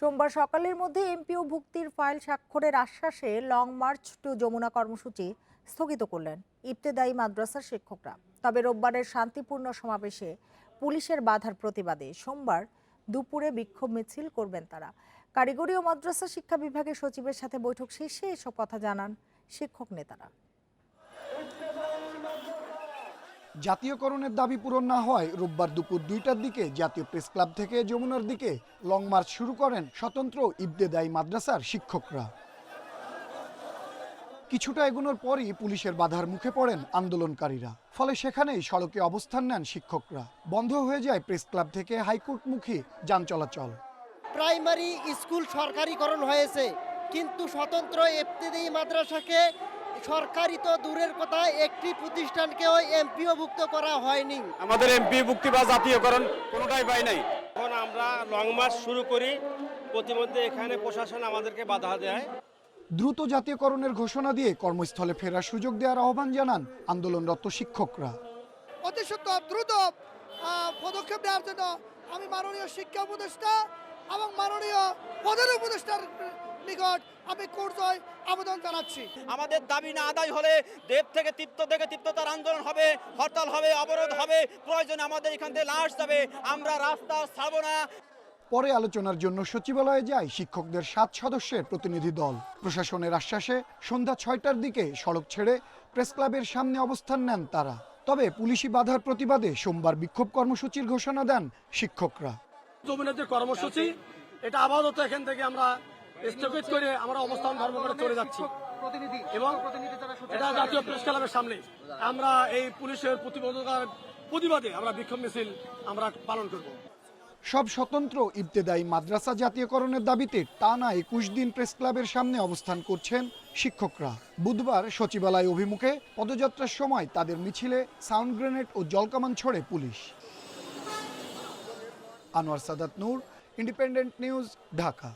সোমবার সকালের মধ্যে এমপিও ভুক্তির ফাইল স্বাক্ষরের আশ্বাসে লং মার্চ টু যমুনা কর্মসূচি স্থগিত করলেন ইবতেদায়ী মাদ্রাসার শিক্ষকরা। তবে রোববারের শান্তিপূর্ণ সমাবেশে পুলিশের বাধার প্রতিবাদে সোমবার দুপুরে বিক্ষোভ মিছিল করবেন তারা। কারিগরি ও মাদ্রাসা শিক্ষা বিভাগের সচিবের সাথে বৈঠক শেষে এসব কথা জানান শিক্ষক নেতারা। জাতীয়করণের দাবি পূরণ না হওয়ায় রোববার দুপুর দুইটার দিকে জাতীয় প্রেস ক্লাব থেকে যমুনার দিকে লং মার্চ শুরু করেন স্বতন্ত্র ইবতেদায়ী মাদ্রাসার শিক্ষকরা। কিছুটা এগোনোর পরই পুলিশের বাধার মুখে পড়েন আন্দোলনকারীরা। ফলে সেখানেই সড়কে অবস্থান নেন শিক্ষকরা। বন্ধ হয়ে যায় প্রেস ক্লাব থেকে হাইকোর্টমুখী যান চলাচল। প্রাইমারি স্কুল সরকারিকরণ হয়েছে, কিন্তু স্বতন্ত্র এফতেদায়ী মাদ্রাসাকে সরকারি তো দূরের কথা একটি প্রতিষ্ঠানকে প্রতিষ্ঠানকেও এমপিওভুক্ত করা হয়নি। আমাদের এমপি মুক্তি বা জাতীয়করণ কোনোটাই পাই নাই। এখন আমরা লং মার্চ শুরু করি প্রতিমধ্যে এখানে প্রশাসন আমাদেরকে বাধা দেয়। দ্রুত জাতীয়করণের ঘোষণা দিয়ে কর্মস্থলে ফেরার সুযোগ দেওয়ার আহ্বান জানান আন্দোলনরত শিক্ষকরা। অতি দ্রুত পদক্ষেপ নেওয়ার জন্য আমি মাননীয় শিক্ষা উপদেষ্টা এবং মাননীয় প্রধান উপদেষ্টার নিকট আমি কোর্টজয় আবেদন জানাচ্ছি। আমাদের দাবি না আদায় হলে দেব থেকে তৃপ্ত থেকে তৃপ্ততার আন্দোলন হবে হরতাল হবে অবরোধ হবে প্রয়োজনে আমাদের এখান থেকে লাশ যাবে আমরা রাস্তা ছাড়বো না। পরে আলোচনার জন্য সচিবালয়ে যায় শিক্ষকদের সাত সদস্যের প্রতিনিধি দল। প্রশাসনের আশ্বাসে সন্ধ্যা ছয়টার দিকে সড়ক ছেড়ে প্রেস ক্লাবের সামনে অবস্থান নেন তারা। তবে পুলিশি বাধার প্রতিবাদে সোমবার বিক্ষোভ কর্মসূচির ঘোষণা দেন শিক্ষকরা। যে কর্মসূচি এটা আপাতত এখান থেকে আমরা স্থগিত করে আমরা অবস্থান ধর্ম করে চলে যাচ্ছি। এবং এটা জাতীয় প্রেস ক্লাবের সামনে। আমরা এই পুলিশের প্রতিবন্ধকার প্রতিবাদে আমরা বিক্ষোভ মিছিল আমরা পালন করব। সব স্বতন্ত্র ইবতেদায়ী মাদ্রাসা জাতীয়করণের দাবিতে টানা একুশ দিন প্রেস ক্লাবের সামনে অবস্থান করছেন শিক্ষকরা। বুধবার সচিবালয় অভিমুখে পদযাত্রার সময় তাদের মিছিলে সাউন্ড গ্রেনেড ও জলকামান ছড়ে police. Anwar Sadat Noor independent news Dhaka.